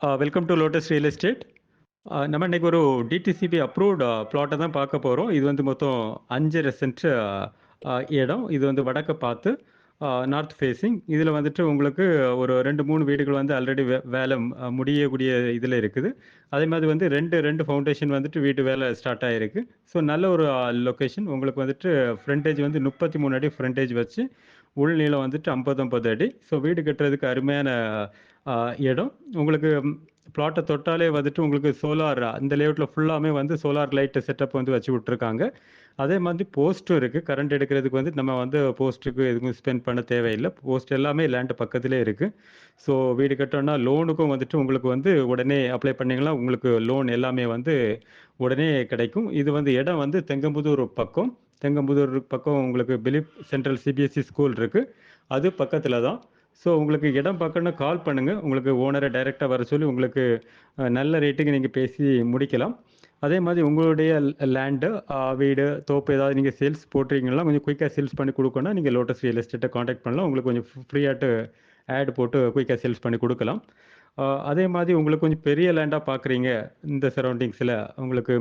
Welcome to lotus real estate நம்ம இன்னைக்கு ஒரு டிடிசிபி அப்ரூவ்டு பிளாட்டை தான் பார்க்க போகிறோம் இது வந்து மொத்தம் அஞ்சரை சென்ட் uh, uh, இடம். இது வந்து வடக்க பார்த்து நார்த் ஃபேஸிங் இதில் வந்துட்டு உங்களுக்கு ஒரு ரெண்டு மூணு வீடுகள் வந்து ஆல்ரெடி வே வேலை முடியக்கூடிய இதில் இருக்குது. அதே மாதிரி வந்து ரெண்டு ரெண்டு ஃபவுண்டேஷன் வந்துட்டு வீட்டு வேலை ஸ்டார்ட் ஆகிருக்கு ஸோ நல்ல ஒரு uh, லொக்கேஷன் உங்களுக்கு வந்துட்டு ஃப்ரண்டேஜ் வந்து முப்பத்தி மூணு அடி ஃப்ரண்டேஜ் வச்சு உள் நீளம் வந்துட்டு ஐம்பத்தொம்பது அடி. ஸோ வீடு கட்டுறதுக்கு அருமையான இடம். உங்களுக்கு பிளாட்டை தொட்டாலே வந்துட்டு உங்களுக்கு சோலார் அந்த லேஅவுட்டில் ஃபுல்லாமே வந்து சோலார் லைட்டு செட்டப் வந்து வச்சு விட்ருக்காங்க அதே மாதிரி போஸ்ட்டும் இருக்குது கரண்ட் எடுக்கிறதுக்கு வந்து நம்ம வந்து போஸ்ட்டுக்கு எதுவும் ஸ்பெண்ட் பண்ண தேவையில்லை. போஸ்ட் எல்லாமே லேண்டு பக்கத்திலே இருக்குது ஸோ வீடு கட்டணும்னா லோனுக்கும் வந்துட்டு உங்களுக்கு வந்து உடனே அப்ளை பண்ணிங்கன்னா உங்களுக்கு லோன் எல்லாமே வந்து உடனே கிடைக்கும். இது வந்து இடம் வந்து தெங்கம்புதூர் பக்கம். செங்கம்புதூர் பக்கம் உங்களுக்கு பிலிப் சென்ட்ரல் சிபிஎஸ்சி ஸ்கூல் இருக்குது அது பக்கத்தில் தான். ஸோ உங்களுக்கு இடம் பக்கம்னு கால் பண்ணுங்கள் உங்களுக்கு ஓனரை டைரெக்டாக வர சொல்லி உங்களுக்கு நல்ல ரேட்டுக்கு நீங்கள் பேசி முடிக்கலாம். அதே மாதிரி உங்களுடைய லேண்டு வீடு தோப்பு ஏதாவது நீங்கள் சேல்ஸ் போட்டுறீங்கன்னா கொஞ்சம் குயிக்காக சேல்ஸ் பண்ணி கொடுக்கணும்னா நீங்கள் லோட்டஸ் ரியல் எஸ்டேட்டை காண்டாக்ட் பண்ணலாம். உங்களுக்கு கொஞ்சம் ஃப்ரீயாட்டு ஆட் போட்டு குயிக்காக சேல்ஸ் பண்ணி கொடுக்கலாம். அதே மாதிரி உங்களுக்கு கொஞ்சம் பெரிய லேண்டாக பார்க்குறீங்க இந்த சரௌண்டிங்ஸில் உங்களுக்கு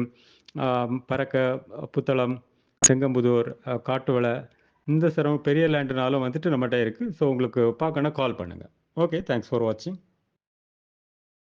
பறக்க புத்தளம் செங்கம்புதூர் காட்டுவலை இந்த சிரமம் பெரிய லேண்டுனாலும் வந்துட்டு நம்மகிட்ட இருக்குது ஸோ உங்களுக்கு பார்க்கணும் கால் பண்ணுங்கள் ஓகே தேங்க்ஸ் ஃபார் வாட்சிங்